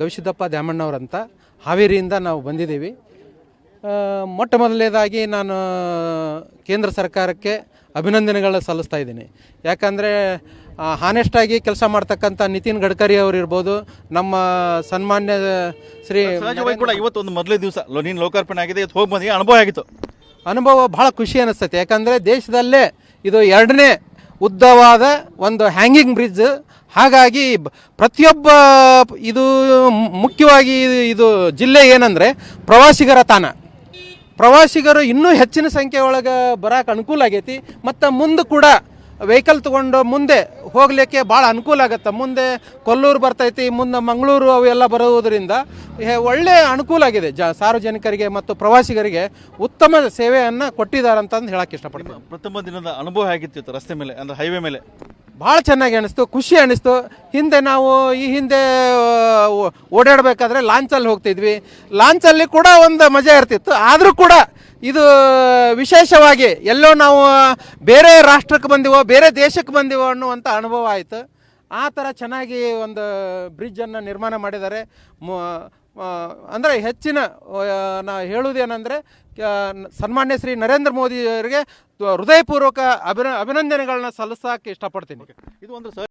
ಗವಿಸಿದ್ದಪ್ಪ ದ್ಯಾಮಣ್ಣವ್ರಂತ ಹಾವೇರಿಯಿಂದ ನಾವು ಬಂದಿದ್ದೀವಿ. ಮೊಟ್ಟ ಮೊದಲನೇದಾಗಿ ನಾನು ಕೇಂದ್ರ ಸರ್ಕಾರಕ್ಕೆ ಅಭಿನಂದನೆಗಳನ್ನ ಸಲ್ಲಿಸ್ತಾ ಇದ್ದೀನಿ. ಯಾಕಂದರೆ ಹಾನೆಸ್ಟಾಗಿ ಕೆಲಸ ಮಾಡ್ತಕ್ಕಂಥ ನಿತಿನ್ ಗಡ್ಕರಿ ಅವರು ಇರ್ಬೋದು ನಮ್ಮ ಸನ್ಮಾನ್ಯ ಶ್ರೀ ಕೂಡ ಇವತ್ತು ಒಂದು ಮೊದಲೇ ದಿವಸ ನೀನು ಲೋಕಾರ್ಪಣೆ ಆಗಿದೆ ಹೋಗಿ ಬಂದಿಗೆ ಅನುಭವ ಆಗಿತ್ತು. ಅನುಭವ ಭಾಳ ಖುಷಿ ಅನಿಸ್ತೈತೆ. ಯಾಕಂದರೆ ದೇಶದಲ್ಲೇ ಇದು ಎರಡನೇ ಉದ್ದವಾದ ಒಂದು ಹ್ಯಾಂಗಿಂಗ್ ಬ್ರಿಡ್ಜ್ ಹಾಗಾಗಿ ಪ್ರತಿಯೊಬ್ಬ ಇದು ಮುಖ್ಯವಾಗಿ ಇದು- ಜಿಲ್ಲೆ ಏನಂದರೆ ಪ್ರವಾಸಿಗರ ತಾಣ. ಪ್ರವಾಸಿಗರು ಇನ್ನೂ ಹೆಚ್ಚಿನ ಸಂಖ್ಯೆ ಒಳಗೆ ಅನುಕೂಲ ಆಗೈತಿ. ಮತ್ತು ಮುಂದೆ ಕೂಡ ವೆಹಿಕಲ್ ತೊಗೊಂಡು ಮುಂದೆ ಹೋಗಲಿಕ್ಕೆ ಭಾಳ ಅನುಕೂಲ ಆಗುತ್ತೆ. ಮುಂದೆ ಕೊಲ್ಲೂರು ಬರ್ತೈತಿ ಮುಂದೆ ಮಂಗಳೂರು ಅವೆಲ್ಲ ಬರುವುದರಿಂದ ಒಳ್ಳೆಯ ಒಳ್ಳೆ ಅನುಕೂಲ ಆಗಿದೆ. ಜ ಸಾರ್ವಜನಿಕರಿಗೆ ಮತ್ತು ಪ್ರವಾಸಿಗರಿಗೆ ಉತ್ತಮ ಸೇವೆಯನ್ನು ಕೊಟ್ಟಿದ್ದಾರೆ ಅಂತಂದು ಹೇಳಕ್ಕೆ ಇಷ್ಟಪಡ್ತೀನಿ. ಪ್ರಥಮ ದಿನದ ಅನುಭವ ಆಗಿತ್ತು ರಸ್ತೆ ಮೇಲೆ ಅಂದರೆ ಹೈವೇ ಮೇಲೆ? ಭಾಳ ಚೆನ್ನಾಗಿ ಅನಿಸ್ತು ಖುಷಿ ಅನಿಸ್ತು. ಹಿಂದೆ ನಾವು ಈ ಹಿಂದೆ ಓಡಾಡಬೇಕಾದ್ರೆ ಲಾಂಚಲ್ಲಿ ಹೋಗ್ತಿದ್ವಿ. ಲಾಂಚಲ್ಲಿ ಕೂಡ ಒಂದು ಮಜಾ ಇರ್ತಿತ್ತು. ಆದರೂ ಕೂಡ ಇದು ವಿಶೇಷವಾಗಿ ಎಲ್ಲೋ ನಾವು ಬೇರೆ ರಾಷ್ಟ್ರಕ್ಕೆ ಬಂದಿವೋ, ಬೇರೆ ದೇಶಕ್ಕೆ ಬಂದಿವೋ ಅನ್ನುವಂಥ ಅನುಭವ ಆಯಿತು. ಆ ಥರ ಚೆನ್ನಾಗಿ ಒಂದು ಬ್ರಿಡ್ಜನ್ನು ನಿರ್ಮಾಣ ಮಾಡಿದ್ದಾರೆ. ಅಂದರೆ ಹೆಚ್ಚಿನ ನಾ ಹೇಳುವುದೇನೆಂದರೆ ಸನ್ಮಾನ್ಯ ಶ್ರೀ ನರೇಂದ್ರ ಮೋದಿ ಅವರಿಗೆ ಹೃದಯಪೂರ್ವಕ ಅಭಿನ, ಅಭಿನಂದನೆಗಳನ್ನ ಸಲ್ಲಿಸೋಕೆ ಇಷ್ಟಪಡ್ತೀನಿ. ಇದು ಒಂದು